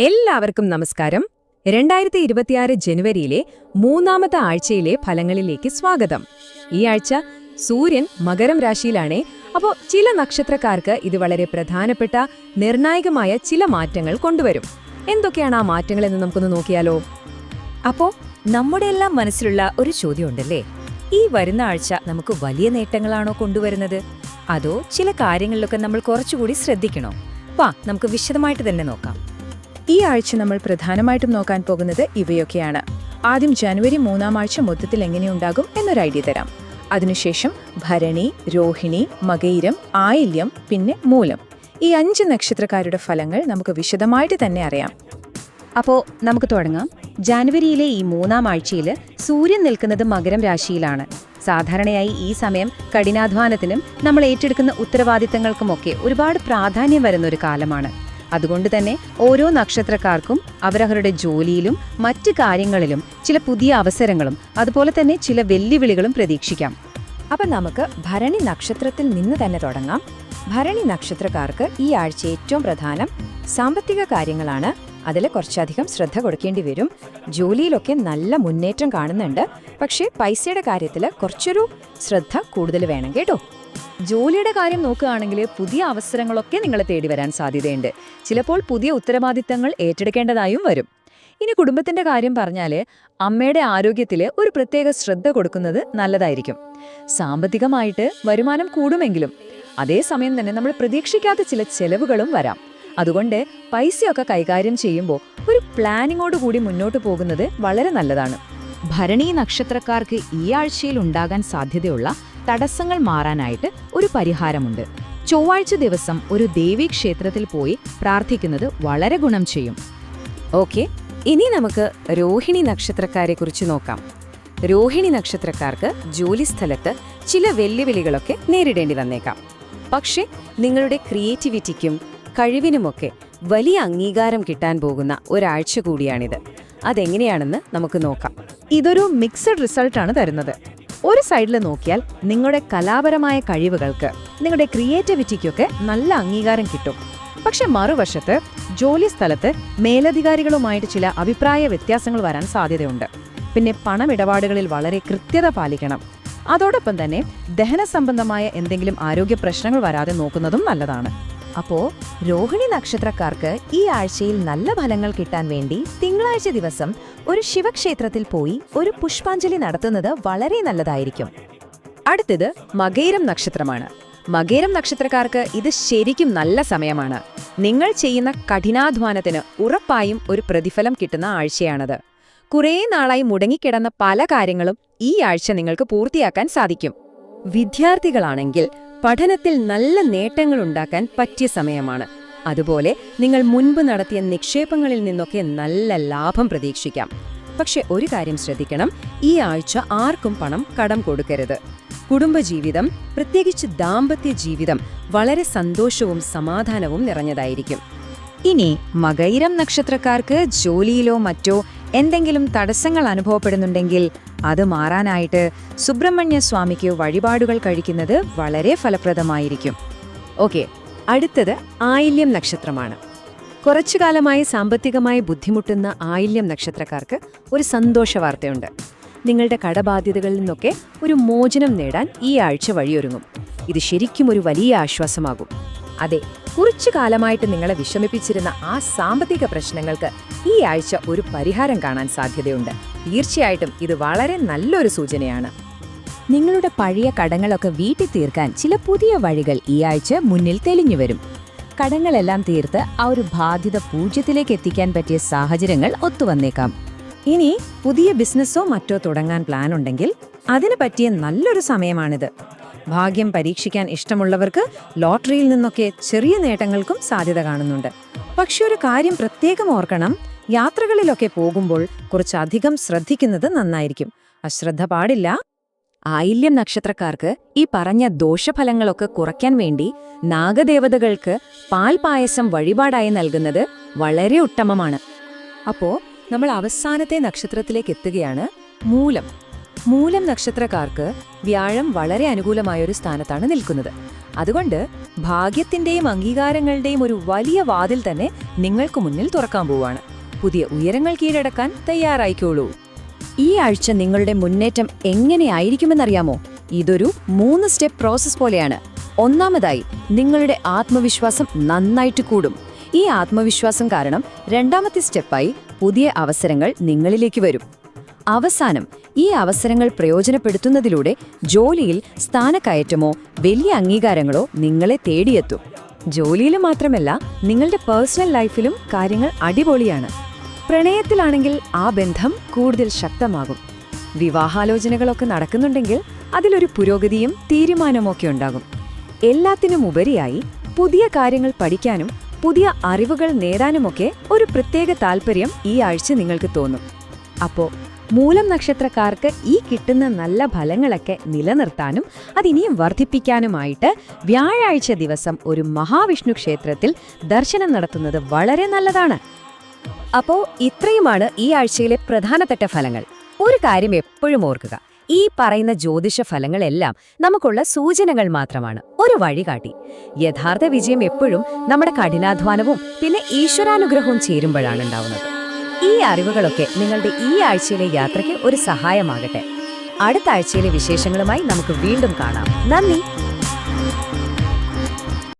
എല്ലാവർക്കും നമസ്കാരം. രണ്ടായിരത്തി ഇരുപത്തിയാറ് ജനുവരിയിലെ മൂന്നാമത്തെ ആഴ്ചയിലെ ഫലങ്ങളിലേക്ക് സ്വാഗതം. ഈ ആഴ്ച സൂര്യൻ മകരം രാശിയിലാണേ. അപ്പോൾ ചില നക്ഷത്രക്കാർക്ക് ഇത് വളരെ പ്രധാനപ്പെട്ട നിർണായകമായ ചില മാറ്റങ്ങൾ കൊണ്ടുവരും. എന്തൊക്കെയാണ് ആ മാറ്റങ്ങൾ എന്ന് നമുക്കൊന്ന് നോക്കിയാലോ? അപ്പോൾ നമ്മുടെ എല്ലാം മനസ്സിലുള്ള ഒരു ചോദ്യമുണ്ടല്ലേ? ഈ വരുന്ന ആഴ്ച നമുക്ക് വലിയ നേട്ടങ്ങളാണോ കൊണ്ടുവരുന്നത്? അതോ ചില കാര്യങ്ങളിലൊക്കെ നമ്മൾ കുറച്ചുകൂടി ശ്രദ്ധിക്കണോ? വാ നമുക്ക് വിശദമായിട്ട് തന്നെ നോക്കാം. ഈ ആഴ്ച നമ്മൾ പ്രധാനമായിട്ടും നോക്കാൻ പോകുന്നത് ഇവയൊക്കെയാണ്. ആദ്യം ജനുവരി മൂന്നാം ആഴ്ച മൊത്തത്തിൽ എങ്ങനെയുണ്ടാകും എന്നൊരു ഐഡിയ തരാം. അതിനുശേഷം ഭരണി രോഹിണി മകയിരം ആയില്യം പിന്നെ മൂലം. ഈ അഞ്ച് നക്ഷത്രക്കാരുടെ ഫലങ്ങൾ നമുക്ക് വിശദമായിട്ട് തന്നെ അറിയാം. അപ്പോൾ നമുക്ക് തുടങ്ങാം. ജാനുവരിയിലെ ഈ മൂന്നാം ആഴ്ചയിൽ സൂര്യൻ നിൽക്കുന്നത് മകരം രാശിയിലാണ്. സാധാരണയായി ഈ സമയം കഠിനാധ്വാനത്തിനും നമ്മൾ ഏറ്റെടുക്കുന്ന ഉത്തരവാദിത്തങ്ങൾക്കുമൊക്കെ ഒരുപാട് പ്രാധാന്യം വരുന്ന ഒരു കാലമാണ്. അതുകൊണ്ട് തന്നെ ഓരോ നക്ഷത്രക്കാർക്കും അവരവരുടെ ജോലിയിലും മറ്റ് കാര്യങ്ങളിലും ചില പുതിയ അവസരങ്ങളും അതുപോലെ തന്നെ ചില വെല്ലുവിളികളും പ്രതീക്ഷിക്കാം. അപ്പം നമുക്ക് ഭരണി നക്ഷത്രത്തിൽ നിന്ന് തന്നെ തുടങ്ങാം. ഭരണി നക്ഷത്രക്കാർക്ക് ഈ ആഴ്ച ഏറ്റവും പ്രധാനം സാമ്പത്തിക കാര്യങ്ങളാണ്. അതിൽ കുറച്ചധികം ശ്രദ്ധ കൊടുക്കേണ്ടി വരും. ജോലിയിലൊക്കെ നല്ല മുന്നേറ്റം കാണുന്നുണ്ട്. പക്ഷേ പൈസയുടെ കാര്യത്തിൽ കുറച്ചൊരു ശ്രദ്ധ കൂടുതൽ വേണം കേട്ടോ. ജോലിയുടെ കാര്യം നോക്കുകയാണെങ്കിൽ പുതിയ അവസരങ്ങളൊക്കെ നിങ്ങളെ തേടി വരാൻ സാധ്യതയുണ്ട്. ചിലപ്പോൾ പുതിയ ഉത്തരവാദിത്തങ്ങൾ ഏറ്റെടുക്കേണ്ടതായും വരും. ഇനി കുടുംബത്തിന്റെ കാര്യം പറഞ്ഞാൽ അമ്മയുടെ ആരോഗ്യത്തിൽ ഒരു പ്രത്യേക ശ്രദ്ധ കൊടുക്കുന്നത് നല്ലതായിരിക്കും. സാമ്പത്തികമായിട്ട് വരുമാനം കൂടുമെങ്കിലും അതേസമയം തന്നെ നമ്മൾ പ്രതീക്ഷിക്കാത്ത ചില ചെലവുകളും വരാം. അതുകൊണ്ട് പൈസയൊക്കെ കൈകാര്യം ചെയ്യുമ്പോൾ ഒരു പ്ലാനിങ്ങോട് കൂടി മുന്നോട്ട് പോകുന്നത് വളരെ നല്ലതാണ്. ഭരണി നക്ഷത്രക്കാർക്ക് ഈ ആഴ്ചയിൽ ഉണ്ടാകാൻ സാധ്യതയുള്ള തടസ്സങ്ങൾ മാറാനായിട്ട് ഒരു പരിഹാരമുണ്ട്. ചൊവ്വാഴ്ച ദിവസം ഒരു ദേവീക്ഷേത്രത്തിൽ പോയി പ്രാർത്ഥിക്കുന്നത് വളരെ ഗുണം ചെയ്യും. ഓക്കെ ഇനി നമുക്ക് രോഹിണി നക്ഷത്രക്കാരെ കുറിച്ച് നോക്കാം. രോഹിണി നക്ഷത്രക്കാർക്ക് ജോലിസ്ഥലത്ത് ചില വെല്ലുവിളികളൊക്കെ നേരിടേണ്ടി വന്നേക്കാം. പക്ഷേ നിങ്ങളുടെ ക്രിയേറ്റിവിറ്റിക്കും കഴിവിനുമൊക്കെ വലിയ അംഗീകാരം കിട്ടാൻ പോകുന്ന ഒരാഴ്ച കൂടിയാണിത്. അതെങ്ങനെയാണെന്ന് നമുക്ക് നോക്കാം. ഇതൊരു മിക്സഡ് റിസൾട്ടാണ് തരുന്നത്. ഒരു സൈഡിൽ നോക്കിയാൽ നിങ്ങളുടെ കലാപരമായ കഴിവുകൾക്ക് നിങ്ങളുടെ ക്രിയേറ്റിവിറ്റിക്കൊക്കെ നല്ല അംഗീകാരം കിട്ടും. പക്ഷെ മറുവശത്ത് ജോലി സ്ഥലത്ത് മേലധികാരികളുമായിട്ട് ചില അഭിപ്രായ വ്യത്യാസങ്ങൾ വരാൻ സാധ്യതയുണ്ട്. പിന്നെ പണമിടപാടുകളിൽ വളരെ കൃത്യത പാലിക്കണം. അതോടൊപ്പം തന്നെ ദഹന സംബന്ധമായ എന്തെങ്കിലും ആരോഗ്യ പ്രശ്നങ്ങൾ വരാതെ നോക്കുന്നതും നല്ലതാണ്. അപ്പോ രോഹിണി നക്ഷത്രക്കാർക്ക് ഈ ആഴ്ചയിൽ നല്ല ഫലങ്ങൾ കിട്ടാൻ വേണ്ടി തിങ്കളാഴ്ച ദിവസം ഒരു ശിവക്ഷേത്രത്തിൽ പോയി ഒരു പുഷ്പാഞ്ജലി നടത്തുന്നത് വളരെ നല്ലതായിരിക്കും. അടുത്തത് മകേരം നക്ഷത്രമാണ്. മകേരം നക്ഷത്രക്കാർക്ക് ഇത് ശരിക്കും നല്ല സമയമാണ്. നിങ്ങൾ ചെയ്യുന്ന കഠിനാധ്വാനത്തിന് ഉറപ്പായും ഒരു പ്രതിഫലം കിട്ടുന്ന ആഴ്ചയാണത്. കുറേ നാളായി മുടങ്ങിക്കിടന്ന പല കാര്യങ്ങളും ഈ ആഴ്ച നിങ്ങൾക്ക് പൂർത്തിയാക്കാൻ സാധിക്കും. വിദ്യാർത്ഥികളാണെങ്കിൽ പഠനത്തിൽ നല്ല നേട്ടങ്ങൾ ഉണ്ടാക്കാൻ പറ്റിയ സമയമാണ്. അതുപോലെ നിങ്ങൾ മുൻപ് നടത്തിയ നിക്ഷേപങ്ങളിൽ നിന്നൊക്കെ നല്ല ലാഭം പ്രതീക്ഷിക്കാം. പക്ഷെ ഒരു കാര്യം ശ്രദ്ധിക്കണം ഈ ആഴ്ച ആർക്കും പണം കടം കൊടുക്കരുത്. കുടുംബജീവിതം പ്രത്യേകിച്ച് ദാമ്പത്യ ജീവിതം വളരെ സന്തോഷവും സമാധാനവും നിറഞ്ഞതായിരിക്കും. ഇനി മകൈരം നക്ഷത്രക്കാർക്ക് ജോലിയിലോ മറ്റോ എന്തെങ്കിലും തടസ്സങ്ങൾ അനുഭവപ്പെടുന്നുണ്ടെങ്കിൽ അത് മാറാനായിട്ട് സുബ്രഹ്മണ്യ സ്വാമിക്ക് വഴിപാടുകൾ കഴിക്കുന്നത് വളരെ ഫലപ്രദമായിരിക്കും. ഓക്കെ അടുത്തത് ആയില്യം നക്ഷത്രമാണ്. കുറച്ചു കാലമായി സാമ്പത്തികമായി ബുദ്ധിമുട്ടുന്ന ആയില്യം നക്ഷത്രക്കാർക്ക് ഒരു സന്തോഷ വാർത്തയുണ്ട്. നിങ്ങളുടെ കടബാധ്യതകളിൽ നിന്നൊക്കെ ഒരു മോചനം നേടാൻ ഈ ആഴ്ച വഴിയൊരുങ്ങും. ഇത് ശരിക്കും ഒരു വലിയ ആശ്വാസമാകും. അതെ കുറച്ചു കാലമായിട്ട് നിങ്ങളെ വിഷമിപ്പിച്ചിരുന്ന ആ സാമ്പത്തിക പ്രശ്നങ്ങൾക്ക് ഈ ആഴ്ച ഒരു പരിഹാരം കാണാൻ സാധ്യതയുണ്ട്. തീർച്ചയായിട്ടും ഇത് വളരെ നല്ലൊരു സൂചനയാണ്. നിങ്ങളുടെ പഴയ കടങ്ങളൊക്കെ വീട്ടിൽ തീർക്കാൻ ചില പുതിയ വഴികൾ ഈ ആഴ്ച മുന്നിൽ തെളിഞ്ഞു വരും. കടങ്ങളെല്ലാം തീർത്ത് ആ ഒരു ബാധ്യത പൂജ്യത്തിലേക്ക് എത്തിക്കാൻ പറ്റിയ സാഹചര്യങ്ങൾ ഒത്തുവന്നേക്കാം ഇനി പുതിയ ബിസിനസ്സോ മറ്റോ തുടങ്ങാൻ പ്ലാൻ ഉണ്ടെങ്കിൽ അതിന് പറ്റിയ നല്ലൊരു സമയമാണിത്. ഭാഗ്യം പരീക്ഷിക്കാൻ ഇഷ്ടമുള്ളവർക്ക് ലോട്ടറിയിൽ നിന്നൊക്കെ ചെറിയ നേട്ടങ്ങൾക്കും സാധ്യത കാണുന്നുണ്ട്. പക്ഷെ ഒരു കാര്യം പ്രത്യേകം ഓർക്കണം. യാത്രകളിലൊക്കെ പോകുമ്പോൾ കുറച്ചധികം ശ്രദ്ധിക്കുന്നത് നന്നായിരിക്കും. അശ്രദ്ധ പാടില്ല. ആയില്യം നക്ഷത്രക്കാർക്ക് ഈ പറഞ്ഞ ദോഷഫലങ്ങളൊക്കെ കുറയ്ക്കാൻ വേണ്ടി നാഗദേവതകൾക്ക് പാൽ പായസം വഴിപാടായി നൽകുന്നത് വളരെ ഉത്തമമാണ്. അപ്പോൾ നമ്മൾ അവസാനത്തെ നക്ഷത്രത്തിലേക്ക് എത്തുകയാണ്. മൂലം. മൂലം നക്ഷത്രക്കാർക്ക് വ്യാഴം വളരെ അനുകൂലമായ ഒരു സ്ഥാനത്താണ് നിൽക്കുന്നത്. അതുകൊണ്ട് ഭാഗ്യത്തിന്റെയും അംഗീകാരങ്ങളുടെയും ഒരു വലിയ വാതിൽ തന്നെ നിങ്ങൾക്ക് മുന്നിൽ തുറക്കാൻ പോവാണ്. പുതിയ ഉയരങ്ങൾ കീഴടക്കാൻ തയ്യാറായിക്കോളൂ. ഈ ആഴ്ച നിങ്ങളുടെ മുന്നേറ്റം എങ്ങനെയായിരിക്കുമെന്നറിയാമോ? ഇതൊരു മൂന്ന് സ്റ്റെപ്പ് പ്രോസസ് പോലെയാണ്. ഒന്നാമതായി നിങ്ങളുടെ ആത്മവിശ്വാസം നന്നായിട്ട് കൂടും. ഈ ആത്മവിശ്വാസം കാരണം രണ്ടാമത്തെ സ്റ്റെപ്പായി പുതിയ അവസരങ്ങൾ നിങ്ങളിലേക്ക് വരും. അവസാനം ഈ അവസരങ്ങൾ പ്രയോജനപ്പെടുത്തുന്നതിലൂടെ ജോലിയിൽ സ്ഥാനക്കയറ്റമോ വലിയ അംഗീകാരങ്ങളോ നിങ്ങളെ തേടിയെത്തും. ജോലിയിൽ മാത്രമല്ല നിങ്ങളുടെ പേഴ്സണൽ ലൈഫിലും കാര്യങ്ങൾ അടിപൊളിയാണ്. പ്രണയത്തിലാണെങ്കിൽ ആ ബന്ധം കൂടുതൽ ശക്തമാകും. വിവാഹാലോചനകളൊക്കെ നടക്കുന്നുണ്ടെങ്കിൽ അതിലൊരു പുരോഗതിയും തീരുമാനമൊക്കെ ഉണ്ടാകും. എല്ലാത്തിനും ഉപരിയായി പുതിയ കാര്യങ്ങൾ പഠിക്കാനും പുതിയ അറിവുകൾ നേടാനുമൊക്കെ ഒരു പ്രത്യേക താല്പര്യം ഈ ആഴ്ച നിങ്ങൾക്ക് തോന്നും. അപ്പോ മൂലം നക്ഷത്രക്കാർക്ക് ഈ കിട്ടുന്ന നല്ല ഫലങ്ങളൊക്കെ നിലനിർത്താനും അതിനിയും വർദ്ധിപ്പിക്കാനുമായിട്ട് വ്യാഴാഴ്ച ദിവസം ഒരു മഹാവിഷ്ണു ക്ഷേത്രത്തിൽ ദർശനം നടത്തുന്നത് വളരെ നല്ലതാണ്. അപ്പോ ഇത്രയുമാണ് ഈ ആഴ്ചയിലെ പ്രധാനപ്പെട്ട ഫലങ്ങൾ. ഒരു കാര്യം എപ്പോഴും ഓർക്കുക ഈ പറയുന്ന ജ്യോതിഷ ഫലങ്ങളെല്ലാം നമുക്കുള്ള സൂചനകൾ മാത്രമാണ്. ഒരു വഴികാട്ടി യഥാർത്ഥ വിജയം എപ്പോഴും നമ്മുടെ കഠിനാധ്വാനവും പിന്നെ ഈശ്വരാനുഗ്രഹവും ചേരുമ്പോഴാണ് ഉണ്ടാവുന്നത്. ഈ അറിവുകളൊക്കെ നിങ്ങളുടെ ഈ ആഴ്ചയിലെ യാത്രയ്ക്ക് ഒരു സഹായമാകട്ടെ. അടുത്ത ആഴ്ചയിലെ വിശേഷങ്ങളുമായി നമുക്ക് വീണ്ടും കാണാം. നന്ദി.